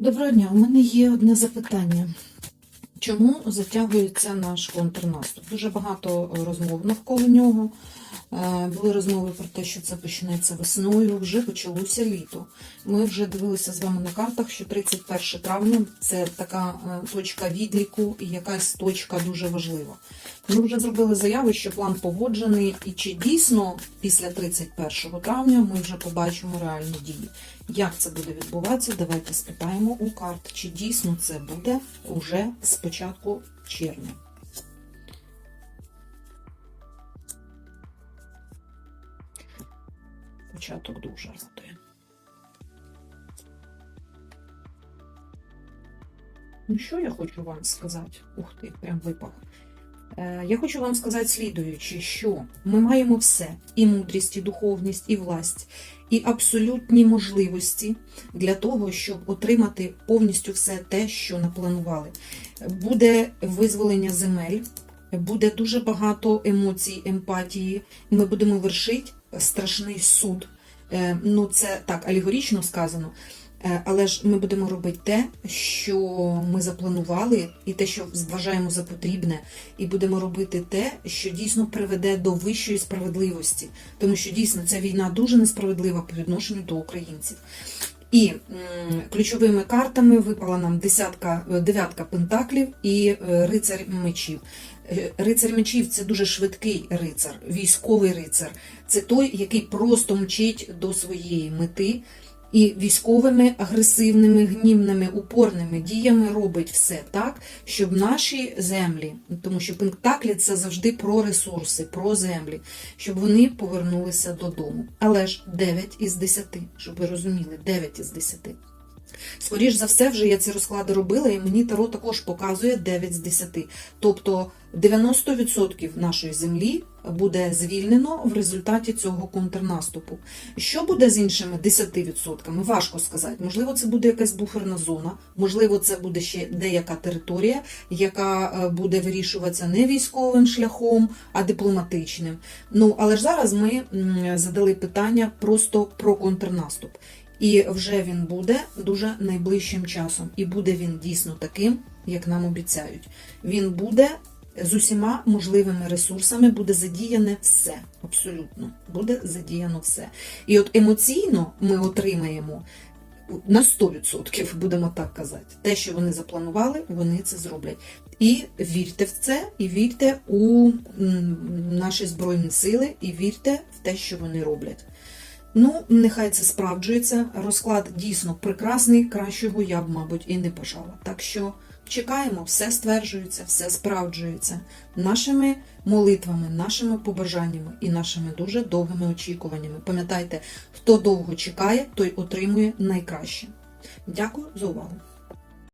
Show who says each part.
Speaker 1: Доброго дня, у мене є одне запитання. Чому затягується наш контрнаступ? Дуже багато розмов навколо нього. Е, Були розмови про те, що це почнеться весною, вже почалося літо. Ми вже дивилися з вами на картах, що 31 травня це така е, точка відліку і якась точка дуже важлива. Ми вже зробили заяву, що план погоджений, і чи дійсно після 31 травня ми вже побачимо реальні дії. Як це буде відбуватися? Давайте спитаємо у карт, чи дійсно це буде уже з початку червня. Початок дуже радує. Ну, що я хочу вам сказати? Ух ти, прям випав. Е, Я хочу вам сказати слідуючи, що ми маємо все: і мудрість, і духовність, і власть, і абсолютні можливості для того, щоб отримати повністю все те, що напланували. Буде визволення земель, буде дуже багато емоцій, емпатії. Ми будемо вершити страшний суд. Е, Ну, це так алегорічно сказано. Е, Але ж ми будемо робити те, що ми запланували, і те, що вважаємо за потрібне, і будемо робити те, що дійсно приведе до вищої справедливості, тому що дійсно ця війна дуже несправедлива по відношенню до українців. І ключовими картами випала нам десятка, е, дев'ятка пентаклів і е, рицар мечів. Е, Рицар мечів це дуже швидкий рицар, військовий рицар. Це той, який просто мчить до своєї мети і військовими агресивними, гнівними, упорними діями робить все так, щоб наші землі, тому що пентаклі це завжди про ресурси, про землі, щоб вони повернулися додому. Але ж 9 із 10, щоб ви розуміли, 9 із 10. Скоріш за все, вже я ці розклади робила, і мені Таро також показує 9 з 10. Тобто 90% нашої землі буде звільнено в результаті цього контрнаступу. Що буде з іншими 10%? Важко сказати. Можливо, це буде якась буферна зона, можливо, це буде ще деяка територія, яка е, буде вирішуватися не військовим шляхом, а дипломатичним. Ну, але ж зараз ми задали питання просто про контрнаступ. І вже він буде дуже найближчим часом. І буде він дійсно таким, як нам обіцяють. Він буде з усіма можливими ресурсами, буде задіяне все. Абсолютно, буде задіяно все. І от емоційно ми отримаємо на 100%, будемо так казати. Те, що вони запланували, вони це зроблять. І вірте в це, і вірте у наші збройні сили, і вірте в те, що вони роблять. Ну, нехай це справджується. Розклад дійсно прекрасний, кращого я б, мабуть, і не бажала. Так що чекаємо, все стверджується, все справджується нашими молитвами, нашими побажаннями і нашими дуже довгими очікуваннями. Пам'ятайте, хто довго чекає, той отримує найкраще. Дякую за увагу.